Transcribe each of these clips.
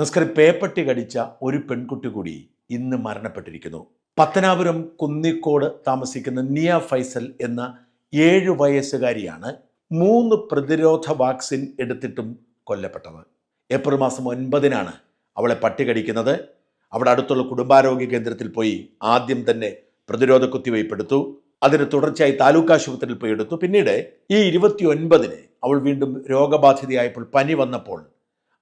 നസ്കർ പേപ്പട്ടി കടിച്ച ഒരു പെൺകുട്ടി കൂടി ഇന്ന് മരണപ്പെട്ടിരിക്കുന്നു. പത്തനാപുരം കുന്നിക്കോട് താമസിക്കുന്ന നിയ ഫൈസൽ എന്ന ഏഴു വയസ്സുകാരിയാണ് മൂന്ന് പ്രതിരോധ വാക്സിൻ എടുത്തിട്ടും കൊല്ലപ്പെട്ടത്. ഏപ്രിൽ മാസം ഒൻപതിനാണ് അവളെ പട്ടി കടിക്കുന്നത്. അവിടെ അടുത്തുള്ള കുടുംബാരോഗ്യ കേന്ദ്രത്തിൽ പോയി ആദ്യം തന്നെ പ്രതിരോധ കുത്തിവയ്പ് എടുത്തു. അതിന് തുടർച്ചയായി താലൂക്ക് ആശുപത്രിയിൽ പോയി എടുത്തു. പിന്നീട് ഈ ഇരുപത്തി ഒൻപതിന് അവൾ വീണ്ടും രോഗബാധിതയായപ്പോൾ പനി വന്നപ്പോൾ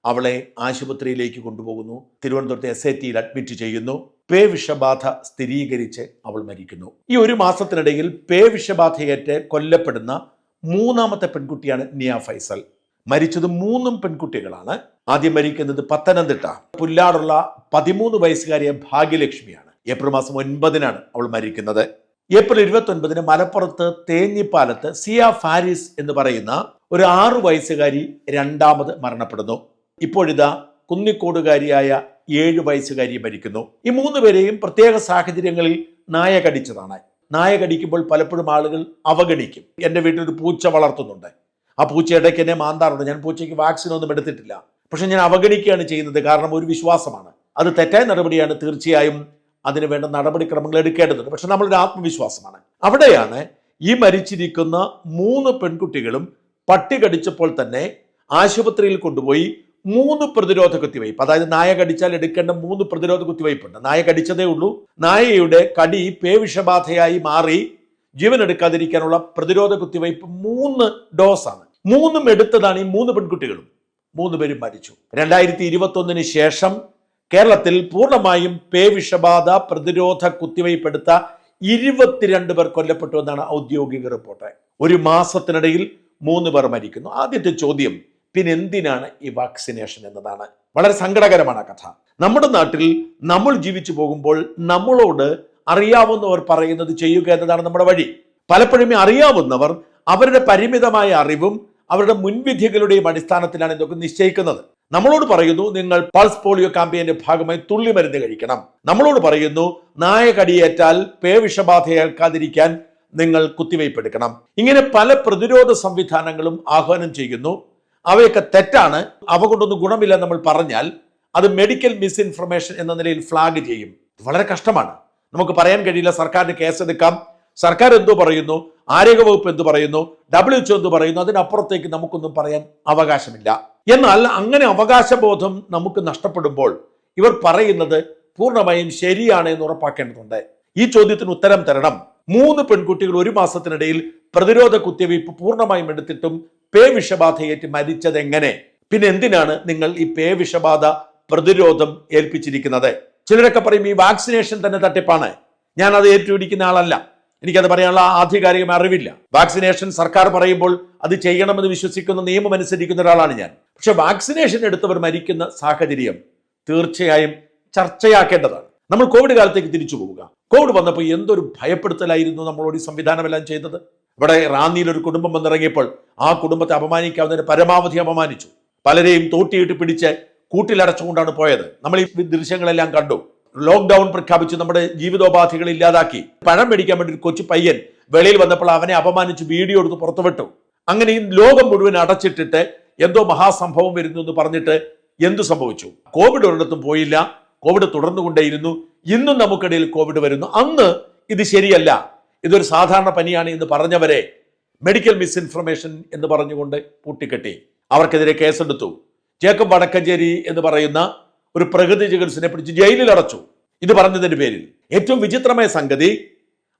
അവളെ ആശുപത്രിയിലേക്ക് കൊണ്ടുപോകുന്നു. തിരുവനന്തപുരത്തെ എസ് ഐ ടിയിൽ അഡ്മിറ്റ് ചെയ്യുന്നു. പേ വിഷബാധ സ്ഥിരീകരിച്ച് അവൾ മരിക്കുന്നു. ഈ ഒരു മാസത്തിനിടയിൽ പേ വിഷബാധയേറ്റ് കൊല്ലപ്പെടുന്ന മൂന്നാമത്തെ പെൺകുട്ടിയാണ് നിയ ഫൈസൽ. മരിച്ചത് മൂന്നും പെൺകുട്ടികളാണ്. ആദ്യം മരിക്കുന്നത് പത്തനംതിട്ട. പുല്ലാടുള്ള പതിമൂന്ന് വയസ്സുകാരിയ ഭാഗ്യലക്ഷ്മിയാണ്. ഏപ്രിൽ മാസം ഒൻപതിനാണ് അവൾ മരിക്കുന്നത്. ഏപ്രിൽ ഇരുപത്തി ഒൻപതിന് മലപ്പുറത്ത് തേഞ്ഞിപ്പാലത്ത് സിയ ഫാരിസ് എന്ന് പറയുന്ന ഒരു ആറു വയസ്സുകാരി രണ്ടാമത് മരണപ്പെടുന്നു. ഇപ്പോഴിതാ കുന്നിക്കോടുകാരിയായ ഏഴു വയസ്സുകാരി മരിക്കുന്നു. ഈ മൂന്ന് പേരെയും പ്രത്യേക സാഹചര്യങ്ങളിൽ നായ കടിച്ചതാണ് നായ കടിക്കുമ്പോൾ പലപ്പോഴും ആളുകൾ അവഗണിക്കും. എന്റെ വീട്ടിൽ ഒരു പൂച്ച വളർത്തുന്നുണ്ട്. ആ പൂച്ച ഇടയ്ക്ക് എന്നെ മാന്താറുണ്ട്. ഞാൻ പൂച്ചയ്ക്ക് വാക്സിൻ ഒന്നും എടുത്തിട്ടില്ല. പക്ഷെ ഞാൻ അവഗണിക്കുകയാണ് ചെയ്യുന്നത്. കാരണം ഒരു വിശ്വാസമാണ്. അത് തെറ്റായ നടപടിയാണ് തീർച്ചയായും അതിന് വേണ്ട നടപടിക്രമങ്ങൾ എടുക്കേണ്ടതുണ്ട്. പക്ഷെ നമ്മളൊരു ആത്മവിശ്വാസമാണ്. അവിടെയാണ് ഈ മരിച്ചിരിക്കുന്ന മൂന്ന് പെൺകുട്ടികളും പട്ടി കടിച്ചപ്പോൾ തന്നെ ആശുപത്രിയിൽ കൊണ്ടുപോയി മൂന്ന് പ്രതിരോധ കുത്തിവയ്പ് അതായത് നായ കടിച്ചാൽ എടുക്കേണ്ട മൂന്ന് പ്രതിരോധ കുത്തിവയ്പുണ്ട് നായ കടിച്ചതേ ഉള്ളൂ. നായയുടെ കടി പേവിഷബാധയായി മാറി ജീവൻ എടുക്കാതിരിക്കാനുള്ള പ്രതിരോധ കുത്തിവയ്പ് മൂന്ന് ഡോസാണ്. മൂന്നും എടുത്തതാണ് ഈ മൂന്ന് പെൺകുട്ടികളും. മൂന്ന് പേരും മരിച്ചു. രണ്ടായിരത്തി ഇരുപത്തൊന്നിന് ശേഷം കേരളത്തിൽ പൂർണമായും പേവിഷബാധ പ്രതിരോധ കുത്തിവയ്പ് എടുത്ത ഇരുപത്തിരണ്ട് പേർ കൊല്ലപ്പെട്ടു എന്നാണ് ഔദ്യോഗിക റിപ്പോർട്ട്. ഒരു മാസത്തിനിടയിൽ മൂന്ന് പേർ മരിക്കുന്നു. ആദ്യത്തെ ചോദ്യം പിന്നെ എന്തിനാണ് ഈ വാക്സിനേഷൻ എന്നതാണ്? വളരെ സങ്കടകരമാണ് കഥ. നമ്മുടെ നാട്ടിൽ നമ്മൾ ജീവിച്ചു പോകുമ്പോൾ നമ്മളോട് അറിയാവുന്നവർ പറയുന്നത് ചെയ്യുക എന്നതാണ് നമ്മുടെ വഴി. പലപ്പോഴും അറിയാവുന്നവർ അവരുടെ പരിമിതമായ അറിവും അവരുടെ മുൻവിധികളുടെയും അടിസ്ഥാനത്തിലാണ് ഇതൊക്കെ നിശ്ചയിക്കുന്നത്. നമ്മളോട് പറയുന്നു നിങ്ങൾ പൾസ് പോളിയോ ക്യാമ്പയിന്റെ ഭാഗമായി തുള്ളി മരുന്ന് കഴിക്കണം. നമ്മളോട് പറയുന്നു നായ കടിയേറ്റാൽ പേവിഷബാധയേൽക്കാതിരിക്കാൻ നിങ്ങൾ കുത്തിവയ്പ് എടുക്കണം ഇങ്ങനെ പല പ്രതിരോധ സംവിധാനങ്ങളും ആഹ്വാനം ചെയ്യുന്നു. അവയൊക്കെ തെറ്റാണ്. അവ കൊണ്ടൊന്നും ഗുണമില്ല നമ്മൾ പറഞ്ഞാൽ അത് മെഡിക്കൽ മിസ്ഇൻഫർമേഷൻ എന്ന നിലയിൽ ഫ്ലാഗ് ചെയ്യും. വളരെ കഷ്ടമാണ്. നമുക്ക് പറയാൻ കഴിയില്ല സർക്കാരിന് കേസെടുക്കാം സർക്കാർ എന്തോ പറയുന്നു ആരോഗ്യ വകുപ്പ് എന്ത് പറയുന്നു ഡബ്ല്യു എച്ച് എന്ത് പറയുന്നു അതിനപ്പുറത്തേക്ക് നമുക്കൊന്നും പറയാൻ അവകാശമില്ല. എന്നാൽ അങ്ങനെ അവകാശബോധം നമുക്ക് നഷ്ടപ്പെടുമ്പോൾ ഇവർ പറയുന്നത് പൂർണമായും ശരിയാണ് എന്ന് ഉറപ്പാക്കേണ്ടതുണ്ട്. ഈ ചോദ്യത്തിന് ഉത്തരം തരണം. മൂന്ന് പെൺകുട്ടികൾ ഒരു മാസത്തിനിടയിൽ പ്രതിരോധ കുത്തിവയ്പ് പൂർണമായും എടുത്തിട്ടും പേ വിഷബാധയേറ്റ് മരിച്ചത് എങ്ങനെ പിന്നെ എന്തിനാണ് നിങ്ങൾ ഈ പേ വിഷബാധ പ്രതിരോധം ഏൽപ്പിച്ചിരിക്കുന്നത്? ചിലരൊക്കെ പറയും ഈ വാക്സിനേഷൻ തന്നെ തട്ടിപ്പാണ്. ഞാൻ അത് ഏറ്റുപിടിക്കുന്ന ആളല്ല. എനിക്കത് പറയാനുള്ള ആധികാരികമായ അറിവില്ല. വാക്സിനേഷൻ സർക്കാർ പറയുമ്പോൾ അത് ചെയ്യണമെന്ന് വിശ്വസിക്കുന്ന നിയമം അനുസരിക്കുന്ന ഒരാളാണ് ഞാൻ. പക്ഷെ വാക്സിനേഷൻ എടുത്തവർ മരിക്കുന്ന സാഹചര്യം തീർച്ചയായും ചർച്ചയാക്കേണ്ടതാണ്. നമ്മൾ കോവിഡ് കാലത്തേക്ക് തിരിച്ചു പോവുക. കോവിഡ് വന്നപ്പോൾ എന്തൊരു ഭയപ്പെടുത്തലായിരുന്നു നമ്മളോട് ഈ സംവിധാനമെല്ലാം ചെയ്തത്? ഇവിടെ റാന്നിയിൽ ഒരു കുടുംബം വന്നിറങ്ങിയപ്പോൾ ആ കുടുംബത്തെ അപമാനിക്കാവുന്നതിന് പരമാവധി അപമാനിച്ചു. പലരെയും തോട്ടിയിട്ട് പിടിച്ച് കൂട്ടിലടച്ചുകൊണ്ടാണ് പോയത്. നമ്മൾ ഈ ദൃശ്യങ്ങളെല്ലാം കണ്ടു. ലോക്ക്ഡൌൺ പ്രഖ്യാപിച്ച് നമ്മുടെ ജീവിതോപാധികൾ ഇല്ലാതാക്കി. പഴം മേടിക്കാൻ വേണ്ടി ഒരു കൊച്ചു പയ്യൻ വെളിയിൽ വന്നപ്പോൾ അവനെ അപമാനിച്ച് വീഡിയോ എടുത്ത് പുറത്തുവിട്ടു. അങ്ങനെ ഈ ലോകം മുഴുവൻ അടച്ചിട്ടിട്ട് എന്തോ മഹാസംഭവം വരുന്നു എന്ന് പറഞ്ഞിട്ട് എന്തു സംഭവിച്ചു? കോവിഡ് ഒരിടത്തും പോയില്ല. കോവിഡ് തുടർന്നുകൊണ്ടേയിരുന്നു. ഇന്നും നമുക്കിടയിൽ കോവിഡ് വരുന്നു. അന്ന് ഇത് ശരിയല്ല. ഇതൊരു സാധാരണ പനിയാണ് എന്ന് പറഞ്ഞവരെ മെഡിക്കൽ മിസ്ഇൻഫർമേഷൻ എന്ന് പറഞ്ഞുകൊണ്ട് പൂട്ടിക്കെട്ടി. അവർക്കെതിരെ കേസെടുത്തു. ജേക്കബ് വടക്കഞ്ചേരി എന്ന് പറയുന്ന ഒരു പ്രകൃതി ചികിത്സനെ പിടിച്ച് ജയിലിൽ അടച്ചു. ഇത് പറഞ്ഞതിന്റെ പേരിൽ. ഏറ്റവും വിചിത്രമായ സംഗതി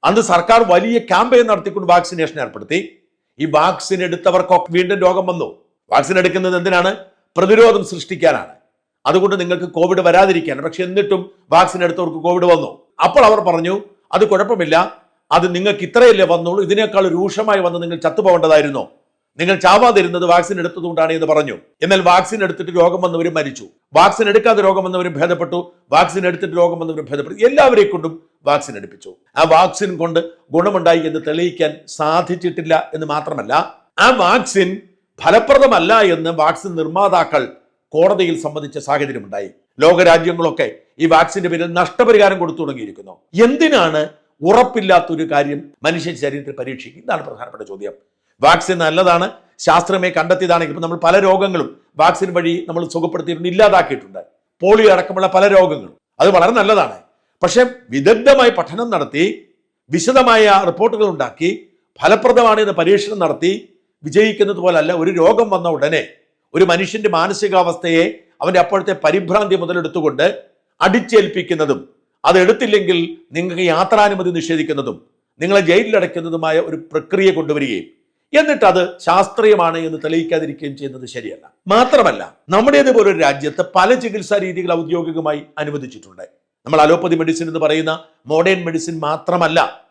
അന്ന് സർക്കാർ വലിയ ക്യാമ്പയിൻ നടത്തിക്കൊണ്ട് വാക്സിനേഷൻ ഏർപ്പെടുത്തി. ഈ വാക്സിൻ എടുത്തവർക്കൊക്കെ വീണ്ടും രോഗം വന്നു. വാക്സിൻ എടുക്കുന്നത് എന്തിനാണ്? പ്രതിരോധം സൃഷ്ടിക്കാനാണ്. അതുകൊണ്ട് നിങ്ങൾക്ക് കോവിഡ് വരാതിരിക്കാനാണ്. പക്ഷെ എന്നിട്ടും വാക്സിൻ എടുത്തവർക്ക് കോവിഡ് വന്നു. അപ്പോൾ അവർ പറഞ്ഞു അത് കുഴപ്പമില്ല. അത് നിങ്ങൾക്ക് ഇത്രയല്ലേ വന്നുള്ളൂ? ഇതിനേക്കാൾ രൂക്ഷമായി വന്ന് നിങ്ങൾ ചത്തുപോകേണ്ടതായിരുന്നോ. നിങ്ങൾ ചാവാതിരുന്നത് വാക്സിൻ എടുത്തതുകൊണ്ടാണ് എന്ന് പറഞ്ഞു. എന്നാൽ വാക്സിൻ എടുത്തിട്ട് രോഗം വന്നവരും മരിച്ചു. വാക്സിൻ എടുക്കാതെ രോഗം വന്നവരും ഭേദപ്പെട്ടു. വാക്സിൻ എടുത്തിട്ട് രോഗം വന്നവരും ഭേദപ്പെട്ടു. എല്ലാവരെ കൊണ്ടും വാക്സിൻ എടുപ്പിച്ചു. ആ വാക്സിൻ കൊണ്ട് ഗുണമുണ്ടായി എന്ന് തെളിയിക്കാൻ സാധിച്ചിട്ടില്ല എന്ന് മാത്രമല്ല ആ വാക്സിൻ ഫലപ്രദമല്ല എന്ന് വാക്സിൻ നിർമ്മാതാക്കൾ കോടതിയിൽ സംബന്ധിച്ച സാഹചര്യമുണ്ടായി. ലോകരാജ്യങ്ങളൊക്കെ ഈ വാക്സിന്റെ പേരിൽ നഷ്ടപരിഹാരം കൊടുത്തു തുടങ്ങിയിരിക്കുന്നു. എന്തിനാണ് ഉറപ്പില്ലാത്തൊരു കാര്യം മനുഷ്യ ശരീരത്തിൽ പരീക്ഷിക്കും. ഇതാണ് പ്രധാനപ്പെട്ട ചോദ്യം. വാക്സിൻ നല്ലതാണ് ശാസ്ത്രമേ കണ്ടെത്തിയതാണെങ്കിൽ ഇപ്പം നമ്മൾ പല രോഗങ്ങളും വാക്സിൻ വഴി നമ്മൾ സുഖപ്പെടുത്തിയിട്ടുണ്ട് ഇല്ലാതാക്കിയിട്ടുണ്ട്. പോളിയോ അടക്കമുള്ള പല രോഗങ്ങളും. അത് വളരെ നല്ലതാണ്. പക്ഷേ വിദഗ്ധമായി പഠനം നടത്തി വിശദമായ റിപ്പോർട്ടുകൾ ഉണ്ടാക്കി ഫലപ്രദമാണ് എന്ന് പരീക്ഷണം നടത്തി വിജയിക്കുന്നത് പോലല്ല ഒരു രോഗം വന്ന ഉടനെ ഒരു മനുഷ്യന്റെ മാനസികാവസ്ഥയെ അവന്റെ അപ്പോഴത്തെ പരിഭ്രാന്തി മുതലെടുത്തുകൊണ്ട് അടിച്ചേൽപ്പിക്കുന്നതും അത് എടുത്തില്ലെങ്കിൽ നിങ്ങൾക്ക് യാത്രാനുമതി നിഷേധിക്കുന്നതും നിങ്ങളെ ജയിലിലടയ്ക്കുന്നതുമായ ഒരു പ്രക്രിയ കൊണ്ടുവരികയും എന്നിട്ട് അത് ശാസ്ത്രീയമാണ് എന്ന് തെളിയിക്കാതിരിക്കുകയും ചെയ്യുന്നത് ശരിയല്ല. മാത്രമല്ല നമ്മുടേതുപോലെ ഒരു രാജ്യത്ത് പല ചികിത്സാ രീതികൾ ഔദ്യോഗികമായി അനുവദിച്ചിട്ടുണ്ട്. നമ്മൾ അലോപ്പതി മെഡിസിൻ എന്ന് പറയുന്ന മോഡേൺ മെഡിസിൻ മാത്രമല്ല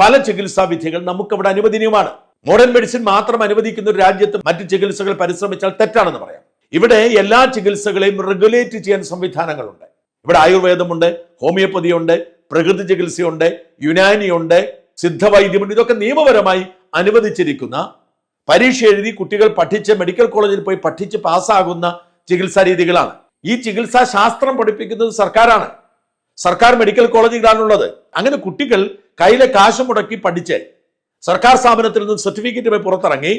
പല ചികിത്സാ വിധികൾ നമുക്കവിടെ അനുവദനീയമാണ്. മോഡേൺ മെഡിസിൻ മാത്രം അനുവദിക്കുന്ന ഒരു രാജ്യത്ത് മറ്റ് ചികിത്സകൾ പരിശ്രമിച്ചാൽ തെറ്റാണെന്ന് പറയാം. ഇവിടെ എല്ലാ ചികിത്സകളെയും റെഗുലേറ്റ് ചെയ്യാൻ സംവിധാനങ്ങളുണ്ട്. ഇവിടെ ആയുർവേദമുണ്ട് ഹോമിയോപ്പതിയുണ്ട് പ്രകൃതി ചികിത്സയുണ്ട് യുനാനിയുണ്ട് സിദ്ധവൈദ്യമുണ്ട്. ഇതൊക്കെ നിയമപരമായി അനുവദിച്ചിരിക്കുന്ന പരീക്ഷ എഴുതി കുട്ടികൾ പഠിച്ച് മെഡിക്കൽ കോളേജിൽ പോയി പഠിച്ച് പാസ്സാകുന്ന ചികിത്സാ രീതികളാണ്. ഈ ചികിത്സാ ശാസ്ത്രം പഠിപ്പിക്കുന്നത് സർക്കാരാണ്. സർക്കാർ മെഡിക്കൽ കോളേജുകളാണുള്ളത് അങ്ങനെ കുട്ടികൾ കയ്യിലെ കാശ് മുടക്കി പഠിച്ച് സർക്കാർ സ്ഥാപനത്തിൽ നിന്ന് സർട്ടിഫിക്കറ്റുമായി പുറത്തിറങ്ങി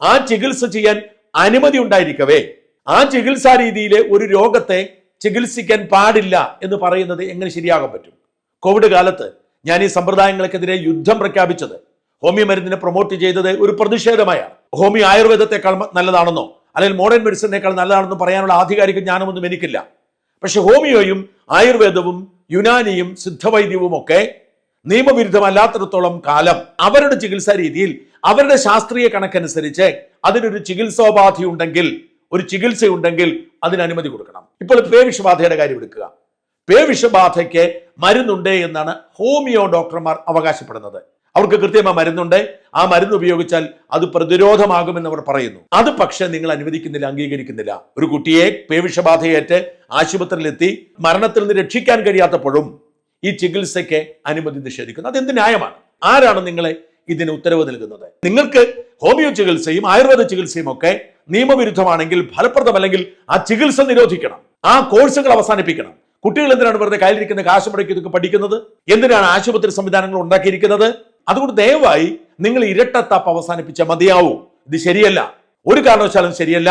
ആ ചികിത്സ ചെയ്യാൻ അനുമതി ഉണ്ടായിരിക്കവേ. ആ ചികിത്സാ രീതിയിലെ ഒരു രോഗത്തെ ചികിത്സിക്കാൻ പാടില്ല എന്ന് പറയുന്നത് എങ്ങനെ ശരിയാകാൻ പറ്റും? കോവിഡ് കാലത്ത് ഞാൻ ഈ സമ്പ്രദായങ്ങൾക്കെതിരെ യുദ്ധം പ്രഖ്യാപിച്ചത്. ഹോമിയോ മരുന്നിനെ പ്രൊമോട്ട് ചെയ്തത് ഒരു പ്രതിഷേധമായാണ്. ഹോമിയോ ആയുർവേദത്തെക്കാൾ നല്ലതാണെന്നോ അല്ലെങ്കിൽ മോഡേൺ മെഡിസിനേക്കാൾ നല്ലതാണെന്നോ പറയാനുള്ള ആധികാരിക ജ്ഞാനമൊന്നും എനിക്കില്ല. പക്ഷെ ഹോമിയോയും ആയുർവേദവും യുനാനിയും സിദ്ധവൈദ്യവും ഒക്കെ നിയമവിരുദ്ധമല്ലാത്തിടത്തോളം കാലം അവരുടെ ചികിത്സാ രീതിയിൽ അവരുടെ ശാസ്ത്രീയ കണക്കനുസരിച്ച് അതിനൊരു ചികിത്സോപാധി ഉണ്ടെങ്കിൽ ഒരു ചികിത്സയുണ്ടെങ്കിൽ അതിന് അനുമതി കൊടുക്കണം. ഇപ്പോൾ പേവിഷബാധയുടെ കാര്യം എടുക്കുക. പേവിഷബാധയ്ക്ക് മരുന്നുണ്ട് എന്നാണ് ഹോമിയോ ഡോക്ടർമാർ അവകാശപ്പെടുന്നത്. അവർക്ക് കൃത്യമായി മരുന്നുണ്ട്. ആ മരുന്ന് ഉപയോഗിച്ചാൽ അത് പ്രതിരോധമാകുമെന്ന് അവർ പറയുന്നു. അത് പക്ഷെ നിങ്ങൾ അനുവദിക്കുന്നില്ല അംഗീകരിക്കുന്നില്ല. ഒരു കുട്ടിയെ പേവിഷബാധയേറ്റ് ആശുപത്രിയിലെത്തി മരണത്തിൽ നിന്ന് രക്ഷിക്കാൻ കഴിയാത്തപ്പോഴും ഈ ചികിത്സയ്ക്ക് അനുമതി നിഷേധിക്കുന്നു. അതെന്ത് ന്യായമാണ്? ആരാണ് നിങ്ങളെ ഇതിന് ഉത്തരവ് നൽകുന്നത്. നിങ്ങൾക്ക് ഹോമിയോ ചികിത്സയും ആയുർവേദ ചികിത്സയും ഒക്കെ നിയമവിരുദ്ധമാണെങ്കിൽ ഫലപ്രദമല്ലെങ്കിൽ ആ ചികിത്സ നിരോധിക്കണം. ആ കോഴ്സുകൾ അവസാനിപ്പിക്കണം. കുട്ടികൾ എന്തിനാണ് വെറുതെ കയ്യിലിരിക്കുന്ന കാശ് മുടക്കി ഇതൊക്കെ പഠിക്കുന്നത്? എന്തിനാണ് ആശുപത്രി സംവിധാനങ്ങൾ ഉണ്ടാക്കിയിരിക്കുന്നത്? അതുകൊണ്ട് ദയവായി നിങ്ങൾ ഇരട്ടത്താപ്പ് അവസാനിപ്പിച്ച മതിയാവൂ. ഇത് ശരിയല്ല. ഒരു കാരണവശാലും ശരിയല്ല.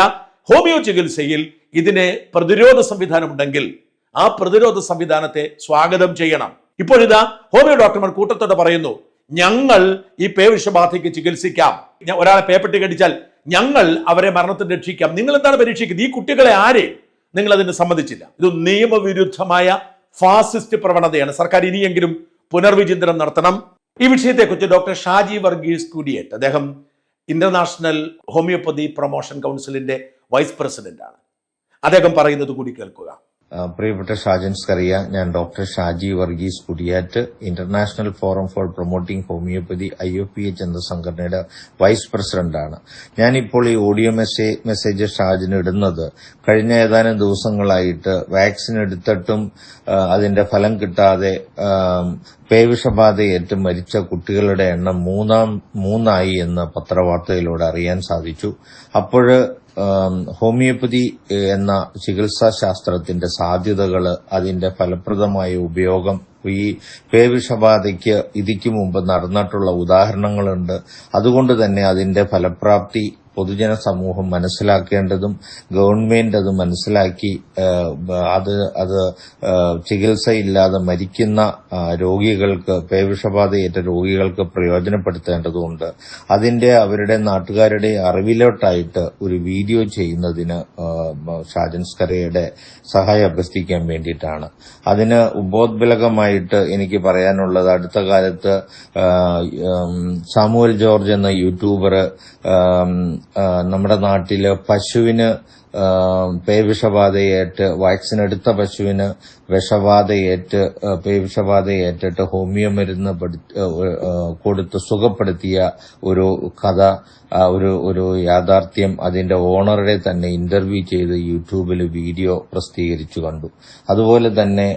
ഹോമിയോ ചികിത്സയിൽ ഇതിന് പ്രതിരോധ സംവിധാനം ഉണ്ടെങ്കിൽ ആ പ്രതിരോധ സംവിധാനത്തെ സ്വാഗതം ചെയ്യണം. ഇപ്പോഴിതാ ഹോമിയോ ഡോക്ടർമാർ കൂട്ടത്തോടെ പറയുന്നു ഞങ്ങൾ ഈ പേവിഷബാധയ്ക്ക് ചികിത്സിക്കാം. ഒരാളെ പേപ്പെട്ടി കടിച്ചാൽ ഞങ്ങൾ അവരെ മരണത്തിന് രക്ഷിക്കാം. നിങ്ങൾ എന്താണ് പരീക്ഷിക്കുന്നത്? ഈ കുട്ടികളെ ആരെ? നിങ്ങൾ അതിന് സമ്മതിച്ചില്ല. ഇത് നിയമവിരുദ്ധമായ ഫാസിസ്റ്റ് പ്രവണതയാണ്. സർക്കാർ ഇനിയെങ്കിലും പുനർവിചിന്തനം നടത്തണം. ഈ വിഷയത്തെക്കുറിച്ച് ഡോക്ടർ ഷാജി വർഗീസ് കുടിയേറ്റ്. അദ്ദേഹം ഇന്റർനാഷണൽ ഹോമിയോപ്പതി പ്രൊമോഷൻ കൗൺസിലിന്റെ വൈസ് പ്രസിഡന്റാണ്. അദ്ദേഹം പറയുന്നത് കൂടി കേൾക്കുക. പ്രിയപ്പെട്ട ഷാജൻസ് കറിയ ഞാൻ doctor Shaji Varghese Kudiyat international forum for promoting homoeopathy I O P H എന്ന സംഘടനയുടെ വൈസ് പ്രസിഡന്റാണ്. ഞാനിപ്പോൾ ഈ ഓഡിയോ മെസ്സേജ് മെസ്സേജ് ഷാജിന് ഇടുന്നത്. കഴിഞ്ഞ ഏതാനും ദിവസങ്ങളായിട്ട് വാക്സിൻ എടുത്തിട്ടും അതിന്റെ ഫലം കിട്ടാതെ പേവിഷബാധയേറ്റ് മരിച്ച കുട്ടികളുടെ എണ്ണം മൂന്നാം മൂന്നായി എന്ന് പത്രവാർത്തയിലൂടെ അറിയാൻ സാധിച്ചു. അപ്പോൾ ഹോമിയോപ്പതി എന്ന ചികിത്സാ ശാസ്ത്രത്തിന്റെ സാധ്യതകൾ അതിന്റെ ഫലപ്രദമായ ഉപയോഗം ഈ പേവിഷബാധയ്ക്ക് ഇതിക്ക് മുമ്പ് നടന്നിട്ടുള്ള ഉദാഹരണങ്ങളുണ്ട്. അതുകൊണ്ട് തന്നെ അതിന്റെ ഫലപ്രാപ്തി പൊതുജന സമൂഹം മനസ്സിലാക്കേണ്ടതും ഗവൺമെന്റ് അത് മനസ്സിലാക്കി അത് അത് ചികിത്സയില്ലാതെ മരിക്കുന്ന രോഗികൾക്ക് പേവിഷബാധയേറ്റ രോഗികൾക്ക് പ്രയോജനപ്പെടുത്തേണ്ടതുണ്ട്. അതിന്റെ അവരുടെ നാട്ടുകാരുടെ അറിവിലോട്ടായിട്ട് ഒരു വീഡിയോ ചെയ്യുന്നതിന് ഷാജൻ സ്കരയുടെ സഹായം അഭ്യർത്ഥിക്കാൻ വേണ്ടിയിട്ടാണ്. അതിന് ഉപോദ്ബലകമായിട്ട് എനിക്ക് പറയാനുള്ളത് അടുത്ത കാലത്ത് സാമുവൽ ജോർജ് എന്ന യൂട്യൂബർ നമ്മുടെ നാട്ടിൽ പശുവിന് പേവിഷബാധയേറ്റ് വാക്സിൻ എടുത്ത പശുവിന് വിഷബാധയേറ്റ് പേവിഷബാധയേറ്റിട്ട് ഹോമിയോ മരുന്ന് കൊടുത്ത് സുഖപ്പെടുത്തിയ ഒരു കഥ ഒരു ഒരു യാഥാർത്ഥ്യം അതിന്റെ ഓണറുടെ തന്നെ ഇന്റർവ്യൂ ചെയ്ത് യൂട്യൂബിൽ വീഡിയോ പ്രസിദ്ധീകരിച്ചു കണ്ടു. അതുപോലെ തന്നെ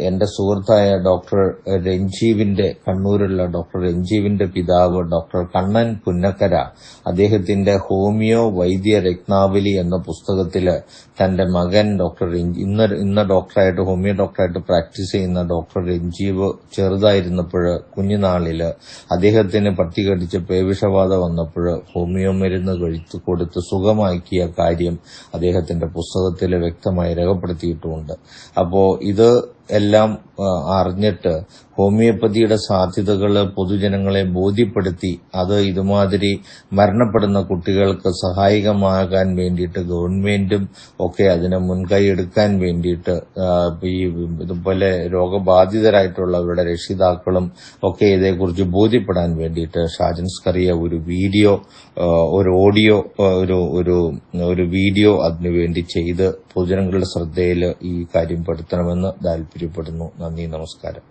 എന്റെ സുഹൃത്തായ ഡോക്ടർ രഞ്ജീവിന്റെ കണ്ണൂരുള്ള ഡോക്ടർ രഞ്ജീവിന്റെ പിതാവ് ഡോക്ടർ കണ്ണൻ പുന്നക്കര അദ്ദേഹത്തിന്റെ ഹോമിയോ വൈദ്യ രത്നാവലി എന്ന പുസ്തകത്തിൽ തന്റെ മകൻ ഡോക്ടർ ഇന്ന് ഇന്ന് ഡോക്ടറായിട്ട് ഹോമിയോ ഡോക്ടറായിട്ട് പ്രാക്ടീസ് ചെയ്യുന്ന ഡോക്ടർ രഞ്ജീവ് ചെറുതായിരുന്നപ്പോൾ കുഞ്ഞുനാളിൽ അദ്ദേഹത്തിന് പട്ടി കടിച്ച് പേവിഷബാധ വന്നപ്പോൾ വന്നപ്പോൾ ഹോമിയോ മരുന്ന് കഴിച്ചു കൊടുത്ത് സുഖമാക്കിയ കാര്യം അദ്ദേഹത്തിന്റെ പുസ്തകത്തിൽ വ്യക്തമായി രേഖപ്പെടുത്തിയിട്ടുമുണ്ട്. അപ്പോ ഇത് എല്ലാം അറിഞ്ഞിട്ട് ഹോമിയോപ്പതിയുടെ സാധ്യതകൾ പൊതുജനങ്ങളെ ബോധ്യപ്പെടുത്തി അത് ഇതുമാതിരി മരണപ്പെടുന്ന കുട്ടികൾക്ക് സഹായകമാകാൻ വേണ്ടിയിട്ട് ഗവൺമെന്റും ഒക്കെ അതിനെ മുൻകൈ എടുക്കാൻ വേണ്ടിയിട്ട് ഈ ഇതുപോലെ രോഗബാധിതരായിട്ടുള്ളവരുടെ രക്ഷിതാക്കളും ഒക്കെ ഇതേക്കുറിച്ച് ബോധ്യപ്പെടാൻ വേണ്ടിയിട്ട് ഷാജൻ സ്കറിയ ഒരു വീഡിയോ ഒരു ഓഡിയോ ഒരു ഒരു ഒരു വീഡിയോ അതിനുവേണ്ടി ചെയ്ത് പൊതുജനങ്ങളുടെ ശ്രദ്ധയിൽ ഈ കാര്യം പെടുത്തണമെന്ന് താല്പര്യപ്പെടുന്നു നന്ദി നമസ്കാരം.